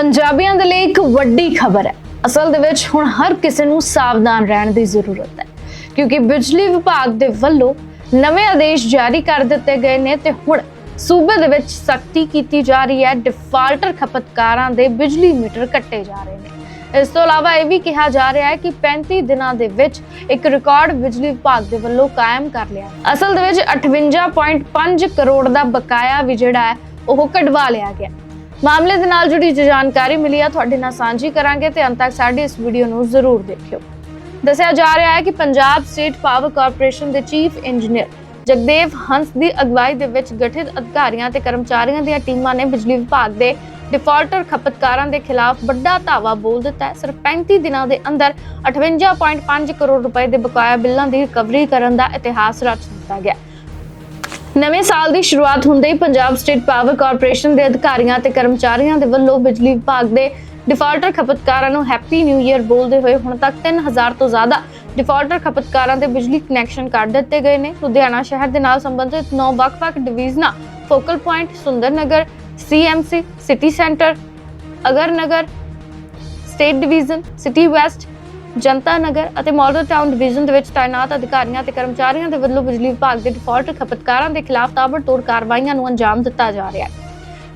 ਪੰਜਾਬੀਆਂ ਦੇ ਲਈ ਇੱਕ ਵੱਡੀ ਖਬਰ ਹੈ। ਅਸਲ ਦੇ ਵਿੱਚ ਹੁਣ ਹਰ ਕਿਸੇ ਨੂੰ ਸਾਵਧਾਨ ਰਹਿਣ ਦੀ ਜ਼ਰੂਰਤ ਹੈ। ਕਿਉਂਕਿ ਬਿਜਲੀ ਵਿਭਾਗ ਦੇ ਵੱਲੋਂ ਨਵੇਂ ਆਦੇਸ਼ ਜਾਰੀ ਕਰ ਦਿੱਤੇ ਗਏ ਨੇ ਤੇ ਹੁਣ ਸੂਬੇ ਦੇ ਵਿੱਚ ਸਖਤੀ ਕੀਤੀ ਜਾ ਰਹੀ ਹੈ। ਡਿਫਾਲਟਰ ਖਪਤਕਾਰਾਂ ਦੇ ਬਿਜਲੀ ਮੀਟਰ ਕੱਟੇ ਜਾ ਰਹੇ ਨੇ। ਇਸ ਤੋਂ ਇਲਾਵਾ ਇਹ ਵੀ ਕਿਹਾ ਜਾ ਰਿਹਾ ਹੈ ਕਿ 35 ਦਿਨਾਂ ਦੇ ਵਿੱਚ ਇੱਕ ਰਿਕਾਰਡ ਬਿਜਲੀ ਵਿਭਾਗ ਦੇ ਵੱਲੋਂ ਕਾਇਮ ਕਰ ਲਿਆ। ਅਸਲ ਦੇ ਵਿੱਚ 58.5 ਕਰੋੜ ਦਾ ਬਕਾਇਆ ਵੀ ਜਿਹੜਾ ਹੈ, ਉਹ ਕਢਵਾ ਲਿਆ ਗਿਆ। ਮਾਮਲੇ ਦੇ ਨਾਲ ਜੁੜੀ ਜਾਣਕਾਰੀ ਮਿਲੀ ਹੈ ਤੁਹਾਡੇ ਨਾਲ ਸਾਂਝੀ ਕਰਾਂਗੇ ਤੇ ਅੰਤ ਤੱਕ ਸਾਡੀ ਇਸ ਵੀਡੀਓ ਨੂੰ ਜ਼ਰੂਰ ਦੇਖਿਓ। ਦੱਸਿਆ ਜਾ ਰਿਹਾ ਹੈ ਕਿ ਪੰਜਾਬ ਸਟੇਟ ਪਾਵਰ ਕਾਰਪੋਰੇਸ਼ਨ ਦੇ ਚੀਫ ਇੰਜੀਨੀਅਰ ਜਗਦੇਵ ਹੰਸ ਦੀ ਅਗਵਾਈ ਦੇ ਵਿੱਚ ਗਠਿਤ ਅਧਿਕਾਰੀਆਂ ਤੇ ਕਰਮਚਾਰੀਆਂ ਦੀਆਂ ਟੀਮਾਂ ਨੇ ਬਿਜਲੀ ਵਿਭਾਗ ਦੇ ਡਿਫਾਲਟਰ ਖਪਤਕਾਰਾਂ ਦੇ ਖਿਲਾਫ ਵੱਡਾ ਧਾਵਾ ਬੋਲ ਦਿੱਤਾ ਹੈ। ਸਿਰਫ 35 ਦਿਨਾਂ ਦੇ ਅੰਦਰ 58.5 ਕਰੋੜ ਰੁਪਏ ਦੇ ਬਕਾਇਆ ਬਿੱਲਾਂ ਦੀ ਰਿਕਵਰੀ ਕਰਨ ਦਾ ਇਤਿਹਾਸ ਰਚ ਦਿੱਤਾ ਗਿਆ। ਨਵੇਂ ਸਾਲ ਦੀ ਸ਼ੁਰੂਆਤ ਹੁੰਦੇ ਹੀ ਪੰਜਾਬ ਸਟੇਟ ਪਾਵਰ ਕਾਰਪੋਰੇਸ਼ਨ ਦੇ ਅਧਿਕਾਰੀਆਂ ਤੇ ਕਰਮਚਾਰੀਆਂ ਦੇ ਵੱਲੋਂ ਬਿਜਲੀ ਵਿਭਾਗ ਦੇ ਡਿਫਾਲਟਰ ਖਪਤਕਾਰਾਂ ਨੂੰ ਹੈਪੀ ਨਿਊ ਈਅਰ ਬੋਲਦੇ ਹੋਏ ਹੁਣ ਤੱਕ 3000 ਤੋਂ ਜ਼ਿਆਦਾ ਡਿਫਾਲਟਰ ਖਪਤਕਾਰਾਂ ਦੇ ਬਿਜਲੀ ਕਨੈਕਸ਼ਨ ਕੱਢ ਦਿੱਤੇ ਗਏ ਨੇ। ਲੁਧਿਆਣਾ ਸ਼ਹਿਰ ਦੇ ਨਾਲ ਸੰਬੰਧਿਤ 9 ਵੱਖ-ਵੱਖ ਡਿਵੀਜ਼ਨਾਂ focal point Sundar Nagar CMC, City Centre Agar Nagar state division, City West Janta Nagar ਅਤੇ ਮਾਡਲ ਟਾਊਨ ਡਿਵੀਜ਼ਨ ਦੇ ਵਿੱਚ ਤਾਇਨਾਤ ਅਧਿਕਾਰੀਆਂ ਤੇ ਕਰਮਚਾਰੀਆਂ ਦੇ ਵੱਲੋਂ ਬਿਜਲੀ ਵਿਭਾਗ ਦੇ ਡਿਫਾਲਟ ਖਪਤਕਾਰਾਂ ਦੇ ਖਿਲਾਫ ਤਾਬੜਤੋੜ ਕਾਰਵਾਈਆਂ ਨੂੰ ਅੰਜਾਮ ਦਿੱਤਾ ਜਾ ਰਿਹਾ ਹੈ।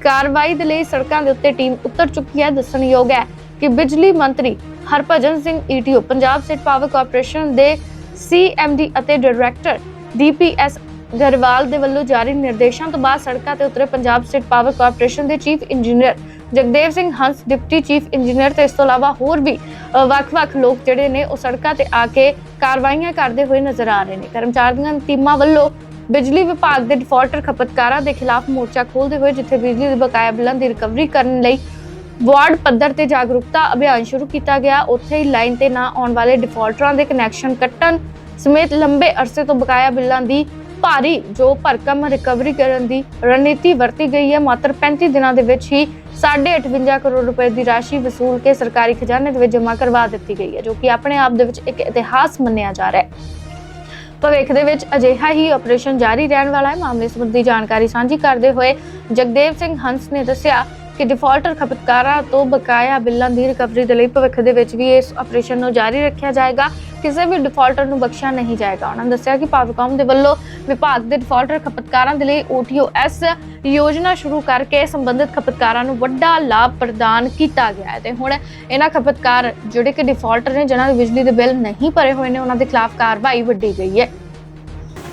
ਕਾਰਵਾਈ ਦੇ ਲਈ ਸੜਕਾਂ ਦੇ ਉੱਤੇ ਟੀਮ ਉਤਰ ਚੁੱਕੀ ਹੈ। ਦੱਸਣਯੋਗ ਹੈ ਕਿ ਬਿਜਲੀ ਮੰਤਰੀ Harbhajan Singh ETO, Punjab state power corporation ਦੇ ਸੀਐਮਡੀ ਅਤੇ ਡਾਇਰੈਕਟਰ ਡੀਪੀਐਸ ਗਰਵਾਲ ਦੇ ਵੱਲੋਂ ਜਾਰੀ ਨਿਰਦੇਸ਼ਾਂ ਤੋਂ ਬਾਅਦ ਸੜਕਾਂ ਤੇ ਉਤਰੇ ਪੰਜਾਬ ਸਟੇਟ ਪਾਵਰ ਕਾਰਪੋਰੇਸ਼ਨ ਦੇ chief engineer Jagdev Singh Hans, deputy chief engineer ਤੇ ਇਸ ਤੋਂ ਇਲਾਵਾ ਹੋਰ ਵੀ ਵੱਖ-ਵੱਖ ਲੋਕ ਜਿਹੜੇ ਨੇ ਉਹ ਸੜਕਾਂ ਤੇ ਆ ਕੇ ਕਾਰਵਾਈਆਂ ਕਰਦੇ ਹੋਏ ਨਜ਼ਰ ਆ ਰਹੇ ਨੇ। ਕਰਮਚਾਰੀਆਂ ਟੀਮਾਂ ਵੱਲੋਂ ਬਿਜਲੀ ਵਿਭਾਗ ਦੇ ਡਿਫਾਲਟਰ ਖਪਤਕਾਰਾਂ ਦੇ ਖਿਲਾਫ ਮੋਰਚਾ ਖੋਲ੍ਹਦੇ ਹੋਏ ਜਿੱਥੇ ਬਿਜਲੀ ਦੇ ਬਕਾਇਆ ਬਿੱਲਾਂ ਦੀ ਰਿਕਵਰੀ ਕਰਨ ਲਈ ਵਾਰਡ ਪੱਧਰ ਤੇ ਜਾਗਰੂਕਤਾ ਅਭਿਆਨ ਸ਼ੁਰੂ ਕੀਤਾ ਗਿਆ, ਉੱਥੇ ਹੀ ਲਾਈਨ ਤੇ ਨਾ ਆਉਣ ਵਾਲੇ ਡਿਫਾਲਟਰਾਂ ਦੇ ਕਨੈਕਸ਼ਨ ਕੱਟਣ ਸਮੇਤ ਲੰਬੇ ਅਰਸੇ ਤੋਂ ਬਕਾਇਆ ਬਿੱਲਾਂ ਦੀ ਭਾਰੀ ਜੋ ਭਰਕਮ ਰਿਕਵਰੀ ਕਰਨ ਦੀ ਰਣਨੀਤੀ ਵਰਤੀ ਗਈ ਹੈ। ਮਾਤਰ 35 ਦਿਨਾਂ ਦੇ ਵਿੱਚ ਹੀ 58 ਕਰੋੜ ਰੁਪਏ ਦੀ ਰਾਸ਼ੀ ਵਸੂਲ ਕੇ ਸਰਕਾਰੀ ਖਜ਼ਾਨੇ ਦੇ ਵਿੱਚ ਜਮ੍ਹਾਂ ਕਰਵਾ ਦਿੱਤੀ ਗਈ ਹੈ, ਜੋ ਕਿ ਆਪਣੇ ਆਪ ਦੇ ਵਿੱਚ ਇੱਕ ਇਤਿਹਾਸ ਮੰਨਿਆ ਜਾ ਰਿਹਾ ਹੈ। ਭਵਿੱਖ ਦੇ ਵਿੱਚ ਅਜਿਹਾ ਹੀ ਆਪਰੇਸ਼ਨ ਜਾਰੀ ਰਹਿਣ ਵਾਲਾ ਹੈ। ਮਾਮਲੇ ਸੰਬੰਧੀ ਜਾਣਕਾਰੀ ਸਾਂਝੀ ਕਰਦੇ ਹੋਏ ਜਗਦੇਵ ਸਿੰਘ ਹੰਸ ਨੇ ਦੱਸਿਆ ਕਿ ਡਿਫਾਲਟਰ ਖਪਤਕਾਰਾਂ ਤੋਂ ਬਕਾਇਆ ਬਿੱਲਾਂ ਦੀ ਰਿਕਵਰੀ ਦੇ ਲਈ ਭਵਿੱਖ ਦੇ ਵਿੱਚ ਵੀ ਇਸ ਆਪਰੇਸ਼ਨ ਨੂੰ ਜਾਰੀ ਰੱਖਿਆ ਜਾਏਗਾ। ਕਿਸੇ ਵੀ ਡਿਫਾਲਟਰ ਨੂੰ ਬਖਸ਼ਿਆ ਨਹੀਂ ਜਾਏਗਾ। ਉਹਨਾਂ ਨੇ ਦੱਸਿਆ ਕਿ ਪਾਵਰਕਾਮ ਦੇ ਵੱਲੋਂ ਵਿਭਾਗ ਦੇ ਡਿਫਾਲਟਰ ਖਪਤਕਾਰਾਂ ਦੇ ਲਈ OTOS ਯੋਜਨਾ ਸ਼ੁਰੂ ਕਰਕੇ ਸੰਬੰਧਿਤ ਖਪਤਕਾਰਾਂ ਨੂੰ ਵੱਡਾ ਲਾਭ ਪ੍ਰਦਾਨ ਕੀਤਾ ਗਿਆ ਹੈ। ਤੇ ਹੁਣ ਇਹਨਾਂ ਖਪਤਕਾਰ ਜਿਹੜੇ ਕਿ ਡਿਫਾਲਟਰ ਨੇ, ਜਿਨ੍ਹਾਂ ਦੇ ਬਿਜਲੀ ਦੇ ਬਿੱਲ ਨਹੀਂ ਭਰੇ ਹੋਏ ਨੇ, ਉਹਨਾਂ ਦੇ ਖਿਲਾਫ ਕਾਰਵਾਈ ਵੱਡੀ ਗਈ ਹੈ।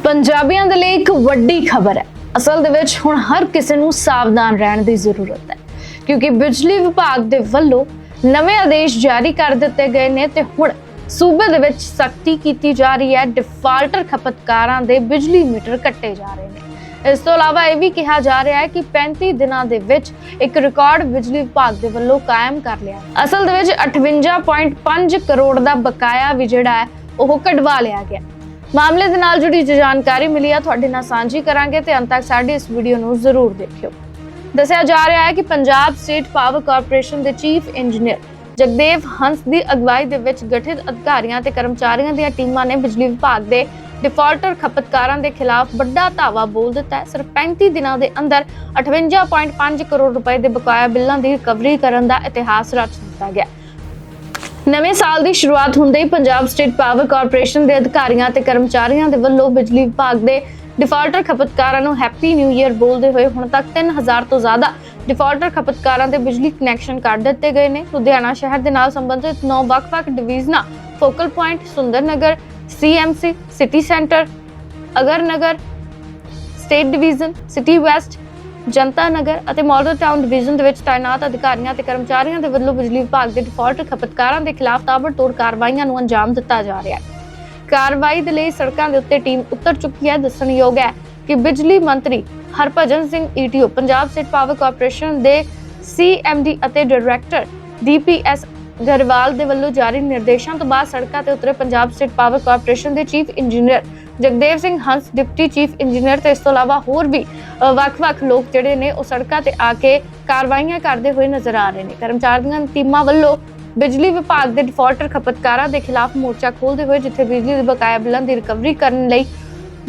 ਪੰਜਾਬੀਆਂ ਦੇ ਲਈ ਇੱਕ ਵੱਡੀ ਖਬਰ ਹੈ। ਅਸਲ ਦੇ ਵਿੱਚ ਹੁਣ ਹਰ ਕਿਸੇ ਨੂੰ ਸਾਵਧਾਨ ਰਹਿਣ ਦੀ ਜ਼ਰੂਰਤ ਹੈ। ਕਿਉਂਕਿ ਬਿਜਲੀ ਵਿਭਾਗ ਦੇ ਵੱਲੋਂ ਨਵੇਂ ਆਦੇਸ਼ ਜਾਰੀ ਕਰ ਦਿੱਤੇ ਗਏ ਨੇ ਤੇ ਹੁਣ ਸੂਬੇ ਦੇ ਵਿੱਚ ਸਖਤੀ ਕੀਤੀ ਜਾ ਰਹੀ ਹੈ। ਡਿਫਾਲਟਰ ਖਪਤਕਾਰਾਂ ਦੇ ਬਿਜਲੀ ਮੀਟਰ ਕੱਟੇ ਜਾ ਰਹੇ ਨੇ। ਇਸ ਤੋਂ ਇਲਾਵਾ ਇਹ ਵੀ ਕਿਹਾ ਜਾ ਰਿਹਾ ਹੈ ਕਿ 35 ਦਿਨਾਂ ਦੇ ਵਿੱਚ ਇੱਕ ਰਿਕਾਰਡ ਬਿਜਲੀ ਵਿਭਾਗ ਦੇ ਵੱਲੋਂ ਕਾਇਮ ਕਰ ਲਿਆ। ਅਸਲ ਦੇ ਵਿੱਚ 58.5 ਕਰੋੜ ਦਾ ਬਕਾਇਆ ਵੀ ਜਿਹੜਾ ਹੈ, ਉਹ ਕਢਵਾ ਲਿਆ ਗਿਆ। ਮਾਮਲੇ ਦੇ ਨਾਲ ਜੁੜੀ ਜਾਣਕਾਰੀ ਮਿਲੀ ਹੈ ਤੁਹਾਡੇ ਨਾਲ ਸਾਂਝੀ ਕਰਾਂਗੇ ਤੇ ਅੰਤ ਤੱਕ ਸਾਡੀ ਇਸ ਵੀਡੀਓ ਨੂੰ ਜ਼ਰੂਰ ਦੇਖਿਓ। ਦੱਸਿਆ ਜਾ ਰਿਹਾ ਹੈ ਕਿ ਪੰਜਾਬ ਸਟੇਟ ਪਾਵਰ ਕਾਰਪੋਰੇਸ਼ਨ ਦੇ ਚੀਫ ਇੰਜੀਨੀਅਰ ਜਗਦੇਵ ਹੰਸ ਦੀ ਅਗਵਾਈ ਦੇ ਵਿੱਚ ਗਠਿਤ ਅਧਿਕਾਰੀਆਂ ਤੇ ਕਰਮਚਾਰੀਆਂ ਦੀਆਂ ਟੀਮਾਂ ਨੇ ਬਿਜਲੀ ਵਿਭਾਗ ਦੇ ਡਿਫਾਲਟਰ ਖਪਤਕਾਰਾਂ ਦੇ ਖਿਲਾਫ ਵੱਡਾ ਧਾਵਾ ਬੋਲ ਦਿੱਤਾ ਹੈ। ਸਿਰਫ 35 ਦਿਨਾਂ ਦੇ ਅੰਦਰ 58.5 ਕਰੋੜ ਰੁਪਏ ਦੇ ਬਕਾਇਆ ਬਿੱਲਾਂ ਦੀ ਰਿਕਵਰੀ ਕਰਨ ਦਾ ਇਤਿਹਾਸ ਰਚ ਦਿੱਤਾ ਗਿਆ। ਨਵੇਂ ਸਾਲ ਦੀ ਸ਼ੁਰੂਆਤ ਹੁੰਦੇ ਹੀ ਪੰਜਾਬ ਸਟੇਟ ਪਾਵਰ ਕਾਰਪੋਰੇਸ਼ਨ ਦੇ ਅਧਿਕਾਰੀਆਂ ਤੇ ਕਰਮਚਾਰੀਆਂ ਦੇ ਵੱਲੋਂ ਬਿਜਲੀ ਵਿਭਾਗ ਦੇ ਡਿਫਾਲਟਰ ਖਪਤਕਾਰਾਂ ਨੂੰ ਹੈਪੀ ਨਿਊ ਈਅਰ ਬੋਲਦੇ ਹੋਏ ਹੁਣ ਤੱਕ 3000 ਤੋਂ ਜ਼ਿਆਦਾ ਡਿਫਾਲਟਰ ਖਪਤਕਾਰਾਂ ਦੇ ਬਿਜਲੀ ਕਨੈਕਸ਼ਨ ਕੱਢ ਦਿੱਤੇ ਗਏ ਨੇ। ਲੁਧਿਆਣਾ ਸ਼ਹਿਰ ਦੇ ਨਾਲ ਸੰਬੰਧਿਤ 9 ਵੱਖ-ਵੱਖ ਡਿਵੀਜ਼ਨਾਂ focal point Sundar Nagar CMC City Centre Agar Nagar state division City West Janta Nagar ਅਤੇ ਮਾਡਲ ਟਾਊਨ ਡਿਵੀਜ਼ਨ ਦੇ ਵਿੱਚ ਤਾਇਨਾਤ ਅਧਿਕਾਰੀਆਂ ਤੇ ਕਰਮਚਾਰੀਆਂ ਦੇ ਵੱਲੋਂ ਬਿਜਲੀ ਵਿਭਾਗ ਦੇ ਡਿਫਾਲਟ ਖਪਤਕਾਰਾਂ ਦੇ ਖਿਲਾਫ ਤਾਬੜਤੋੜ ਕਾਰਵਾਈਆਂ ਨੂੰ ਅੰਜਾਮ ਦਿੱਤਾ ਜਾ ਰਿਹਾ ਹੈ। ਕਾਰਵਾਈ ਦੇ ਲਈ ਸੜਕਾਂ ਦੇ ਉੱਤੇ ਟੀਮ ਉਤਰ ਚੁੱਕੀ ਹੈ। ਦੱਸਣਯੋਗ ਹੈ ਕਿ ਬਿਜਲੀ ਮੰਤਰੀ Harbhajan Singh ETO, Punjab state power corporation ਦੇ ਸੀਐਮਡੀ ਅਤੇ ਡਾਇਰੈਕਟਰ ਡੀਪੀਐਸ ਗਰਵਾਲ ਦੇ ਵੱਲੋਂ ਜਾਰੀ ਨਿਰਦੇਸ਼ਾਂ ਤੋਂ ਬਾਅਦ ਸੜਕਾਂ ਤੇ ਉਤਰੇ ਪੰਜਾਬ ਸਟੇਟ ਪਾਵਰ ਕਾਰਪੋਰੇਸ਼ਨ ਦੇ chief engineer Jagdev Singh Hans, deputy chief engineer ਤੇ ਇਸ ਤੋਂ ਇਲਾਵਾ ਹੋਰ ਵੀ ਵੱਖ-ਵੱਖ ਲੋਕ ਜਿਹੜੇ ਨੇ ਉਹ ਸੜਕਾਂ ਤੇ ਆ ਕੇ ਕਾਰਵਾਈਆਂ ਕਰਦੇ ਹੋਏ ਨਜ਼ਰ ਆ ਰਹੇ ਨੇ। ਕਰਮਚਾਰੀਆਂ ਟੀਮਾਂ ਵੱਲੋਂ ਬਿਜਲੀ ਵਿਭਾਗ ਦੇ ਡਿਫਾਲਟਰ ਖਪਤਕਾਰਾਂ ਦੇ ਖਿਲਾਫ ਮੋਰਚਾ ਖੋਲ੍ਹਦੇ ਹੋਏ, ਜਿੱਥੇ ਬਿਜਲੀ ਦੇ ਬਕਾਇਆ ਬਿੱਲਾਂ ਦੀ ਰਿਕਵਰੀ ਕਰਨ ਲਈ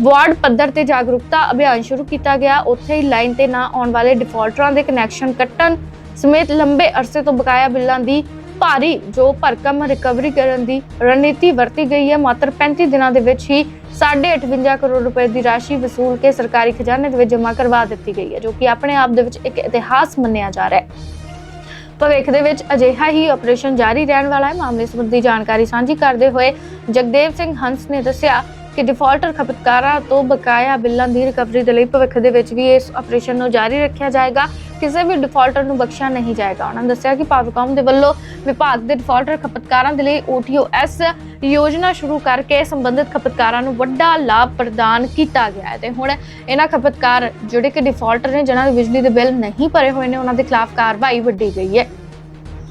ਵਾਰਡ ਪੱਧਰ ਤੇ ਜਾਗਰੂਕਤਾ ਅਭਿਆਨ ਸ਼ੁਰੂ ਕੀਤਾ ਗਿਆ। ਉੱਥੇ ਹੀ ਲਾਈਨ ਤੇ ਨਾ ਆਉਣ ਵਾਲੇ ਡਿਫਾਲਟਰਾਂ ਦੇ ਕਨੈਕਸ਼ਨ ਕੱਟਣ ਸਮੇਤ ਲੰਬੇ ਅਰਸੇ ਤੋਂ ਬਕਾਇਆ ਬਿੱਲਾਂ ਦੀ ਭਾਰੀ, ਜੋ ਭਰਕਮ ਰਿਕਵਰੀ ਕਰਨ ਦੀ ਰਣਨੀਤੀ ਵਰਤੀ ਗਈ ਹੈ। ਮਾਤਰ 35 ਦਿਨਾਂ ਦੇ ਵਿੱਚ ਹੀ 58 ਕਰੋੜ ਰੁਪਏ ਦੀ ਰਾਸ਼ੀ ਵਸੂਲ ਕੇ ਸਰਕਾਰੀ ਖਜ਼ਾਨੇ ਦੇ ਵਿੱਚ ਜਮ੍ਹਾਂ ਕਰਵਾ ਦਿੱਤੀ ਗਈ ਹੈ, ਜੋ ਕਿ ਆਪਣੇ ਆਪ ਦੇ ਵਿੱਚ ਇੱਕ ਇਤਿਹਾਸ ਮੰਨਿਆ ਜਾ ਰਿਹਾ ਹੈ। ਭਵਿੱਖ ਦੇ ਵਿੱਚ ਅਜਿਹਾ ਹੀ ਆਪਰੇਸ਼ਨ ਜਾਰੀ ਰਹਿਣ ਵਾਲਾ ਹੈ। ਮਾਮਲੇ ਸੰਬੰਧੀ ਜਾਣਕਾਰੀ ਸਾਂਝੀ ਕਰਦੇ ਹੋਏ ਜਗਦੇਵ ਸਿੰਘ ਹੰਸ ਨੇ ਦੱਸਿਆ ਕਿ ਡਿਫਾਲਟਰ ਖਪਤਕਾਰਾਂ ਤੋਂ ਬਕਾਇਆ ਬਿੱਲਾਂ ਦੀ ਰਿਕਵਰੀ ਦੇ ਲਈ ਭਵਿੱਖ ਦੇ ਵਿੱਚ ਵੀ ਇਸ ਆਪਰੇਸ਼ਨ ਨੂੰ ਜਾਰੀ ਰੱਖਿਆ ਜਾਏਗਾ। ਕਿਸੇ ਵੀ ਡਿਫਾਲਟਰ ਨੂੰ ਬਖਸ਼ਿਆ ਨਹੀਂ ਜਾਏਗਾ। ਉਹਨਾਂ ਨੇ ਦੱਸਿਆ ਕਿ ਪਾਵਰਕਾਮ ਦੇ ਵੱਲੋਂ ਵਿਭਾਗ ਦੇ ਡਿਫਾਲਟਰ ਖਪਤਕਾਰਾਂ ਦੇ ਲਈ OTOS ਯੋਜਨਾ ਸ਼ੁਰੂ ਕਰਕੇ ਸੰਬੰਧਿਤ ਖਪਤਕਾਰਾਂ ਨੂੰ ਵੱਡਾ ਲਾਭ ਪ੍ਰਦਾਨ ਕੀਤਾ ਗਿਆ ਹੈ। ਤੇ ਹੁਣ ਇਹਨਾਂ ਖਪਤਕਾਰ ਜਿਹੜੇ ਕਿ ਡਿਫਾਲਟਰ ਨੇ, ਜਿਨ੍ਹਾਂ ਦੇ ਬਿਜਲੀ ਦੇ ਬਿੱਲ ਨਹੀਂ ਭਰੇ ਹੋਏ ਨੇ, ਉਹਨਾਂ ਦੇ ਖਿਲਾਫ ਕਾਰਵਾਈ ਵੱਡੀ ਗਈ ਹੈ।